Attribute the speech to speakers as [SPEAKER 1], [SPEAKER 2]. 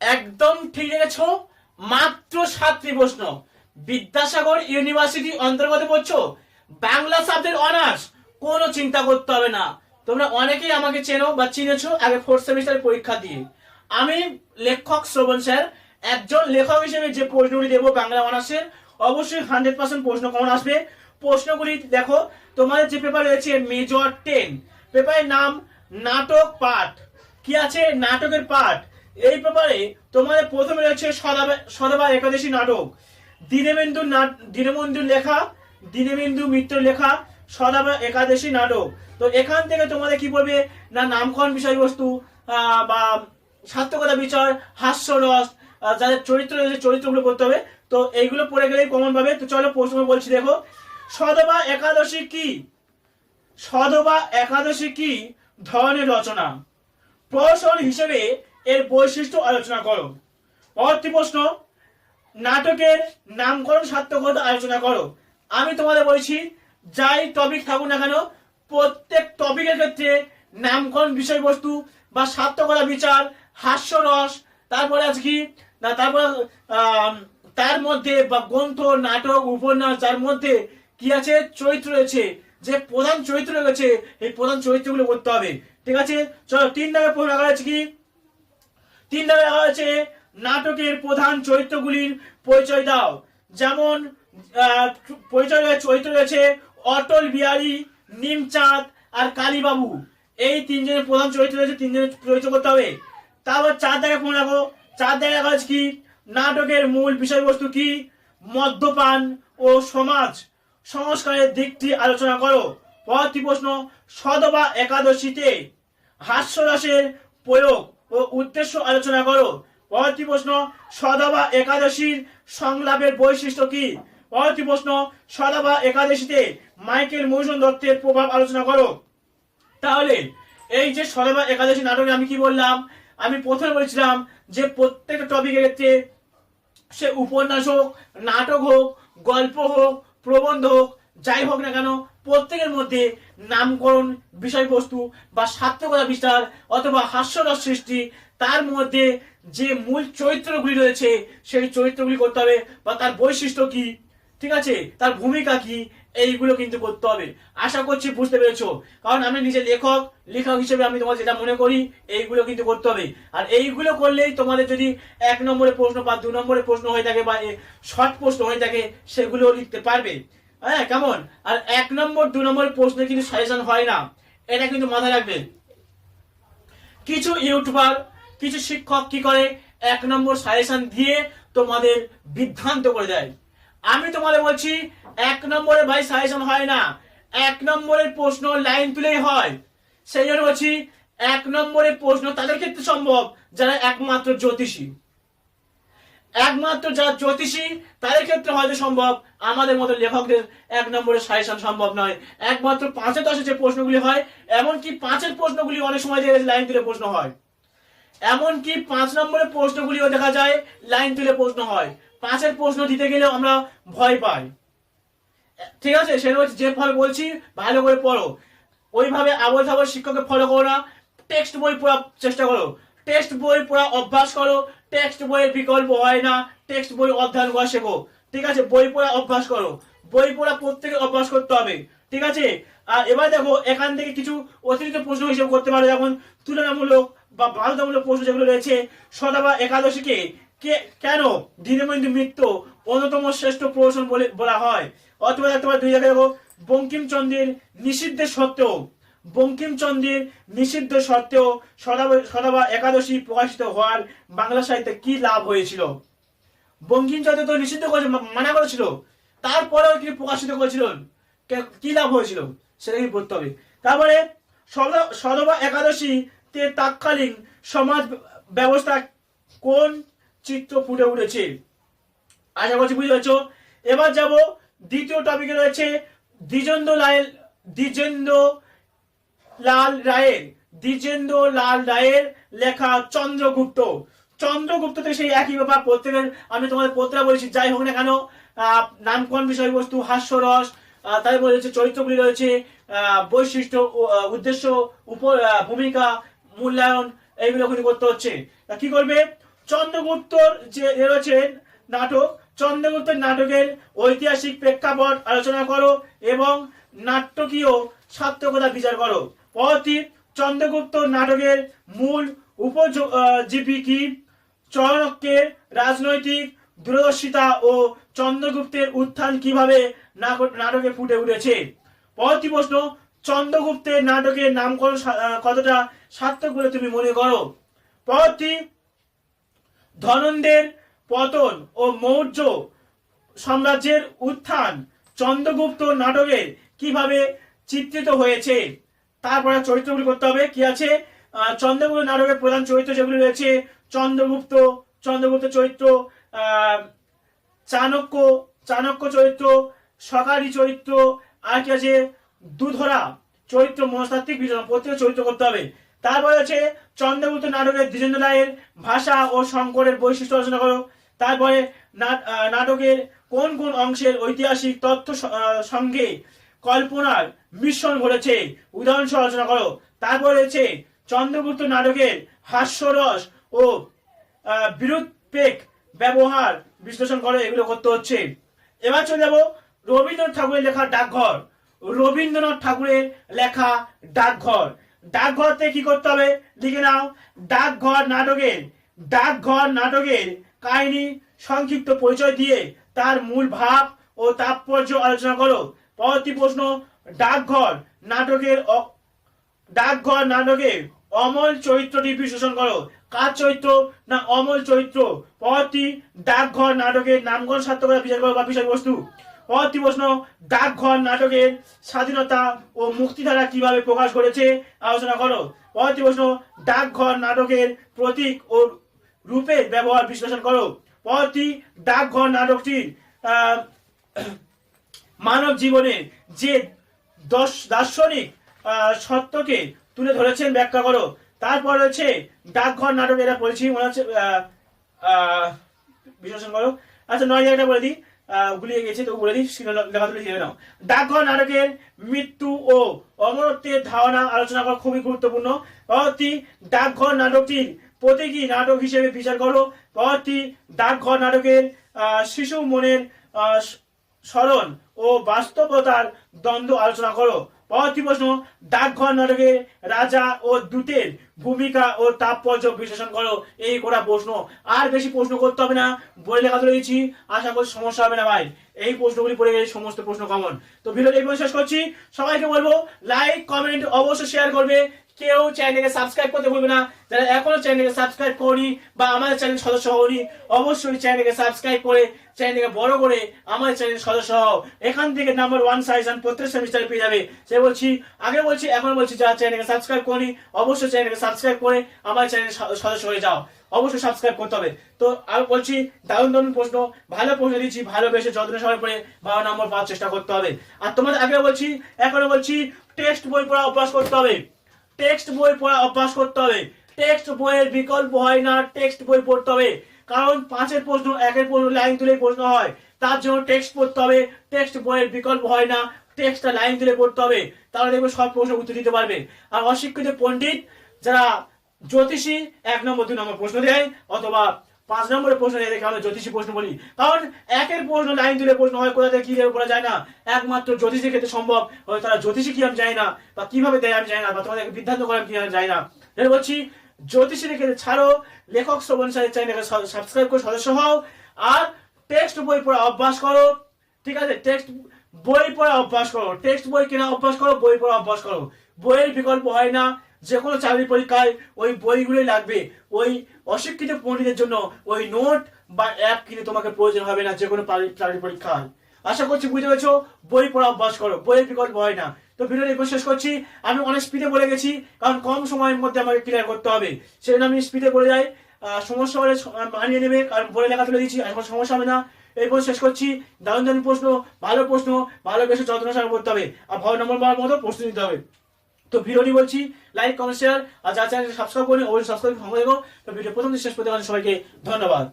[SPEAKER 1] একদম ঠিক রেখেছ। মাত্র সাতটি প্রশ্ন। বিদ্যাসাগর ইউনিভার্সিটি অন্তর্গত পড়ছো? বাংলা সাবজেক্ট অনার্স কোনো চিন্তা করতে হবে না। তোমরা অনেকেই আমাকে চেনো বা চিনেছো আগে ফোর্থ সেমিস্টারের পরীক্ষা দিয়ে। আমি লেখক শ্রবণ স্যার। একজন লেখক হিসেবে যে প্রশ্নগুলি দেবো বাংলা অনার্সের অবশ্যই হান্ড্রেড পার্সেন্ট প্রশ্ন কমন আসবে। প্রশ্নগুলি দেখো, তোমাদের যে পেপার রয়েছে মেজর টেন পেপারের নাম নাটক পাঠ। কি আছে? নাটকের পাঠ। এই পেপারে তোমাদের প্রথমে রয়েছে সদাবা একাদশী নাটক। দীনবন্ধু দীনবন্ধুর লেখা দীনবন্ধু মিত্র লেখা, সদাবা একাদশী নাটক। তো এখান থেকে তোমাদের কি বলবে? না, নামকরণ বিষয়বস্তু বা সার্থকতা বিচার, হাস্যরস যাদের চরিত্র রয়েছে, চরিত্রগুলো করতে হবে। তো এইগুলো পড়ে গেলেই কমন পাবে। তো চলো প্রশ্ন বলছি, দেখো। সদবা একাদশী কি? সদবা একাদশী কি? ধরনের রচনা। প্রহসন হিসেবে এর বৈশিষ্ট্য আলোচনা করো। পরবর্তী প্রশ্ন, নাটকের নামকরণ সার্থকতা আলোচনা করো। আমি তোমাদের বলছি, যাই টপিক থাকুক না কেন, প্রত্যেক টপিকের ক্ষেত্রে নামকরণ বিষয়বস্তু বা সার্থকতা বিচার হাস্যরস তারপরে আছে কি? না, তারপরে তার মধ্যে বা গ্রন্থ, নাটক, উপন্যাস, যার মধ্যে কি আছে? চরিত্র রয়েছে। যে প্রধান চরিত্র রয়েছে এই প্রধান চরিত্রগুলো করতে হবে। ঠিক আছে? চলো, তিন নামে প্রশ্ন রাখা আছে কি? তিন নামে রাখা আছে নাটকের প্রধান চরিত্রগুলির পরিচয় দাও। যেমন পরিচয় চরিত্র রয়েছে অটল বিহারী, নিমচাঁদ আর কালীবাবু। এই তিনজনের প্রধান চরিত্র রয়েছে, তিনজনের চরিত্র করতে হবে। তারপর চার জায়গায় ফোন রাখো। চার দেখা রাখা আছে কি? নাটকের মূল বিষয়বস্তু কি? মদ্যপান ও সমাজ। সংস্কারের দিকটি আলোচনা করো। পরবর্তী প্রশ্ন, সদবা একাদশীতে হাস্যরসের প্রয়োগ ও উদ্দেশ্য আলোচনা করো। পরবর্তী প্রশ্ন, সদবা একাদশীর সংলাপের বৈশিষ্ট্য কি? পরবর্তী প্রশ্ন, সদবা একাদশীতে মাইকেল মৌসুম দত্তের প্রভাব আলোচনা করো। তাহলে, এই যে সদবা একাদশী নাটকে আমি কি বললাম? আমি প্রথমে বলেছিলাম যে প্রত্যেকটা টপিকের ক্ষেত্রে সে উপন্যাস হোক, নাটক হোক, গল্প হোক, প্রবন্ধ হোক যাই হোক না কেন, প্রত্যেকের মধ্যে নামকরণ বিষয়বস্তু বা সার্থকতা বিস্তার অথবা হাস্যরস সৃষ্টি, তার মধ্যে যে মূল চরিত্রগুলি রয়েছে, সেই চরিত্রগুলি করতে হবে বা তার বৈশিষ্ট্য কি, ঠিক আছে? তার ভূমিকা কি, এইগুলো কিন্তু করতে হবে। আশা করছি বুঝতে পেরেছ। কারণ আমি নিজে লেখক লেখক হিসেবে আমি তোমার যেটা মনে করি, এইগুলো কিন্তু করতে হবে। আর এইগুলো করলেই তোমাদের যদি এক নম্বরের প্রশ্ন বা দু নম্বরের প্রশ্ন হয়ে থাকে বা শর্ট প্রশ্ন হয়ে থাকে সেগুলো লিখতে পারবে। হ্যাঁ কেমন আর এক নম্বর, দু নম্বরের প্রশ্নে কিন্তু সাজেশন হয় না। এটা কিন্তু মাথায় রাখবে কিছু ইউটিউবার কিছু শিক্ষক কি করে এক নম্বর সাজেশন দিয়ে তোমাদের বিভ্রান্ত করে দেয়? আমি তোমাদের বলছি, এক নম্বরে ভাই সাজেশন হয় না। এক নম্বরের প্রশ্ন লাইন তুলেই হয়। সেই জন্য বলছি, এক নম্বরের প্রশ্ন তাদের ক্ষেত্রে সম্ভব, যারা একমাত্র জ্যোতিষী। একমাত্র যারা জ্যোতিষী তাদের ক্ষেত্রে হয়তো সম্ভব, আমাদের মতো লেখকদের এক নম্বরের সাজেশন সম্ভব নয়। একমাত্র পাঁচের দশে যে প্রশ্নগুলি হয়, এমনকি পাঁচের প্রশ্নগুলি অনেক সময় গেছে লাইন তুলে প্রশ্ন হয়। এমনকি পাঁচ নম্বরের প্রশ্নগুলিও দেখা যায়, লাইন তুলে প্রশ্ন হয়। পাঁচের প্রশ্ন দিতে গেলেও আমরা ভয় পাই। ঠিক আছে সেটা হচ্ছে যে যেভাবে বলছি, ভালো করে পড়ো। ওইভাবে আবল থাবল শিক্ষককে ফলো করো না। টেক্সট বই পড়ার চেষ্টা করো। টেক্সট বই পড়া অভ্যাস করো, টেক্সট বইয়ের বিকল্প হয় না, টেক্সট বই অধ্যয়ন করা শেখো, ঠিক আছে? বই পড়া অভ্যাস করো, বই পড়া প্রত্যেকে অভ্যাস করতে হবে, ঠিক আছে? আর এবার দেখো, এখান থেকে কিছু অতিরিক্ত প্রশ্ন হিসেবে করতে পারো, যেমন তুলনামূলক বা বাধ্যতামূলক প্রশ্ন যেগুলো রয়েছে সদাবা একাদশীকে কে, কেন দীনবন্ধু মিত্র অন্যতম শ্রেষ্ঠ প্রহসন বলে বলা হয়? অথবা পারো, দুই জায়গায় দেখো, বঙ্কিমচন্দ্রের নিষিদ্ধের সত্ত্বেও বঙ্কিমচন্দ্রের নিষিদ্ধ সত্ত্বেও সদাবা একাদশী প্রকাশিত হওয়ার বাংলা সাহিত্যে কি লাভ হয়েছিল? বঙ্কিমচন্দ্র তো নিষিদ্ধ করেছিল মানা করেছিল। তারপরেও কি প্রকাশিত করেছিল। কে- লাভ হয়েছিল? সেটা কি বলতে হবে? তারপরে সদা- সদবা একাদশী তে তৎকালীন সমাজ ব্যবস্থা কোন চিত্র ফুটে উঠেছে? আশা করছি বুঝতে পারছ? এবার যাব দ্বিতীয় টপিকে রয়েছে দ্বিজেন্দ্র লাল দ্বিজেন্দ্র লাল রায়ের, দ্বিজেন্দ্র লাল রায়ের লেখা চন্দ্রগুপ্ত। চন্দ্রগুপ্ত থেকে সেই একই ব্যাপার, প্রত্যেকের, আমি তোমাদের প্রত্যেক বলেছি, যাই হোক না কেন নামকরণ বিষয়বস্তু হাস্যরস তারপরে রয়েছে চরিত্রগুলি রয়েছে বৈশিষ্ট্য উদ্দেশ্য, উপ ভূমিকা, মূল্যায়ন, এইগুলো কিন্তু করতে হচ্ছে। কি করবে? চন্দ্রগুপ্তর যে রয়েছে নাটক, চন্দ্রগুপ্তের নাটকের ঐতিহাসিক প্রেক্ষাপট আলোচনা করো এবং নাট্যকীয় সার্থকতা বিচার করো। পরবর্তী চন্দ্রগুপ্ত নাটকের মূল উপজীবী কি? চাণক্যের রাজনৈতিক দূরদর্শিতা ও চন্দ্রগুপ্তের উত্থান কীভাবে নাটকে ফুটে উঠেছে? পরবর্তী প্রশ্ন, চন্দ্রগুপ্তের নাটকের নামকরণ কতটা সার্থক বলে তুমি মনে করো? পরবর্তী, ধনন্দের পতন ও মৌর্য সাম্রাজ্যের উত্থান চন্দ্রগুপ্ত নাটকে কীভাবে চিত্রিত হয়েছে? তারপরে চরিত্রগুলি করতে হবে। কি আছে? চন্দ্রগুপ্ত নাটকের প্রধান চরিত্র যেগুলি রয়েছে, চন্দ্রগুপ্ত চন্দ্রগুপ্ত চরিত্র চাণক্য চাণক্য চরিত্র, সকারি চরিত্র, আর কি আছে? দুধরা চরিত্র, মনস্তাত্ত্বিক বিজয় প্রত্যেক চরিত্র করতে হবে। তারপরে আছে চন্দ্রগুপ্ত নাটকের দ্বিজেন্দ্র রায়ের ভাষা ও শঙ্করের বৈশিষ্ট্য আলোচনা করো। তারপরে নাটকের কোন কোন অংশের ঐতিহাসিক তথ্য সঙ্গে কল্পনার মিশ্রণ ঘটেছে। উদাহরণ আলোচনা করো। তারপর রয়েছে চন্দ্রগুপ্ত নাটকের হাস্যরস ও বিরুৎপেক ব্যবহার বিশ্লেষণ করে এগুলো করতে হচ্ছে। এবার চলে যাব রবীন্দ্রনাথ ঠাকুরের লেখা ডাকঘর। রবীন্দ্রনাথ ঠাকুরের লেখা ডাকঘর। ডাকঘরতে কি করতে হবে? লিখে নাও, ডাকঘর নাটকের ডাকঘর নাটকের কাহিনী সংক্ষিপ্ত পরিচয় দিয়ে তার মূল ভাব ও তাৎপর্য আলোচনা করো। পরবর্তী প্রশ্ন, ডাকঘর নাটকের ডাকঘর নাটকে অমল চরিত্রটি বিশ্লেষণ করো। কার চরিত্র না অমল চরিত্র? পরবর্তী, ডাকঘর নাটকের নামকরণ সার্থকতা বিচার করো বা বিষয়বস্তু। পরবর্তী প্রশ্ন, ডাকঘর নাটকের স্বাধীনতা ও মুক্তিধারা কীভাবে প্রকাশ করেছে? আলোচনা করো। পরবর্তী প্রশ্ন, ডাকঘর নাটকের প্রতীক ও রূপের ব্যবহার বিশ্লেষণ করো। পরবর্তী, ডাকঘর নাটকটির মানব জীবনে যে দশ দার্শনিক সত্যকে তুলে ধরেছেন, ব্যাখ্যা করো। তারপর রয়েছে ডাকঘর নাটক, এটা বলছি মনে হচ্ছে বিশ্লেষণ করো। আচ্ছা নয় জায়গাটা বলে দিই গুলিয়ে গেছে তো বলে দিই লেখা তুলে দিয়ে নাও। ডাকঘর নাটকের মৃত্যু ও অমরত্বের ধারণা আলোচনা করা খুবই গুরুত্বপূর্ণ। পরবর্তী ডাকঘর নাটকটির প্রতীকী নাটক হিসেবে বিচার করো। পরবর্তী ডাকঘর নাটকের শিশু মনের স্মরণ ও বাস্তবতার দ্বন্দ্ব আলোচনা করো। পরবর্তী প্রশ্ন, ডাকঘর নাটকে রাজা ও দূতের ভূমিকা ও তাৎপর্য বিশ্লেষণ করো। এই কটা প্রশ্ন। আর বেশি প্রশ্ন করতে হবে না বই লেখা তুলে দিচ্ছি। আশা করছি সমস্যা হবে না ভাই। এই প্রশ্নগুলি পড়ে গেলে সমস্ত প্রশ্ন কমন তো ভিডিও এই শেষ করছি। সবাইকে বলব লাইক কমেন্ট অবশ্যই শেয়ার করবে। কেউ চ্যানেলকে সাবস্ক্রাইব করতে ভুলবে না। যারা এখনও চ্যানেলকে সাবস্ক্রাইব করি বা আমাদের চ্যানেল সদস্য হওনি, অবশ্যই চ্যানেলকে সাবস্ক্রাইব করে চ্যানেলকে বড় করে আমাদের চ্যানেল সদস্য হও। এখান থেকে নাম্বার ওয়ান সাইজন প্রত্যেক সেমিস্টারে পেয়ে যাবে। সে বলছি, আগে বলছি, এখন বলছি, যারা চ্যানেলকে সাবস্ক্রাইব করি অবশ্যই চ্যানেলকে সাবস্ক্রাইব করে আমার চ্যানেল সদস্য হয়ে যাও। অবশ্যই সাবস্ক্রাইব করতে হবে। তো আর বলছি, দারুণ দারুণ প্রশ্ন, ভালো প্রশ্ন দিচ্ছি ভালোবেসে যত্ন সবাই পড়ে ভালো নম্বর পাওয়ার চেষ্টা করতে হবে। আর তোমাদের আগে বলছি, এখনও বলছি টেক্সট বই পড়া অভ্যাস করতে হবে। টেক্সট বই পড়া অভ্যাস করতে হবে। টেক্সট বইয়ের বিকল্প হয় না, টেক্সট বই পড়তে হবে। কারণ পাঁচের প্রশ্ন, একের প্রশ্ন, লাইন তুলে প্রশ্ন হয়। তার জন্য টেক্সট পড়তে হবে। টেক্সট বইয়ের বিকল্প হয় না, টেক্সটটা লাইন তুলে পড়তে হবে। তাহলে দেখবে সব প্রশ্ন উত্তর দিতে পারবে। আর অশিক্ষিত পণ্ডিত যারা জ্যোতিষী, এক নম্বর, দুই নম্বর প্রশ্ন দেয়, অথবা পাঁচ নম্বরের প্রশ্ন দেখে আমরা জ্যোতিষী প্রশ্ন বলি। কারণ একের প্রশ্ন লাইন তুলে প্রশ্ন হয়, কোথা থেকে কি দেবে বলা যায় না। একমাত্র জ্যোতিষীর ক্ষেত্রে সম্ভব। তারা জ্যোতিষী কি আমি জানি না, বা কীভাবে দেয় আমি জানি না, বা তোমাদের বিভ্রান্ত করে আমি কি আমি জানি না। এর বলছি, জ্যোতিষীর ক্ষেত্রে ছাড়ো, লেখক শ্রবণ সাহেব চ্যানেলকে সাবস্ক্রাইব করে সদস্য হও, আর টেক্সট বই পড়া অভ্যাস করো, ঠিক আছে? টেক্সট বই পড়া অভ্যাস করো টেক্সট বই কেনা অভ্যাস করো, বই পড়া অভ্যাস করো। বইয়ের বিকল্প হয় না। যে কোনো চাকরি পরীক্ষায় ওই বইগুলোই লাগবে। ওই অশিক্ষিত পণ্ডিতের জন্য ওই নোট বা অ্যাপ কিনে তোমাকে প্রয়োজন হবে না যে কোনো চাকরি পরীক্ষায়। আশা করছি বুঝতে পেরেছ? বই পড়া অভ্যাস করো। বইয়ের বিকল্প হয় না। তো ভিডিওটি এবার শেষ করছি। আমি অনেক স্পিডে বলে গেছি, কারণ কম সময়ের মধ্যে আমাকে ক্লিয়ার করতে হবে। সেজন্য আমি স্পিডে বলে যাই। সমস্যা হলে মানিয়ে নেবে, কারণ বলে লেখা তুলে দিচ্ছি এখন সমস্যা হবে না। এরপর শেষ করছি। দারুণ দারুণ প্রশ্ন, ভালো প্রশ্ন ভালো বেশি যত্ন সহকারে করতে হবে। আর ভালো নম্বর পাওয়ার মতো প্রশ্ন নিতে হবে। তো ভিডিওটি বলছি লাইক কমেন্ট শেয়ার আর যা চ্যানেল সাবস্ক্রাইব করেন, অবশ্যই সাবস্ক্রাইব সঙ্গে তো ভিডিও প্রথম শেষ পর্যন্ত সবাইকে ধন্যবাদ।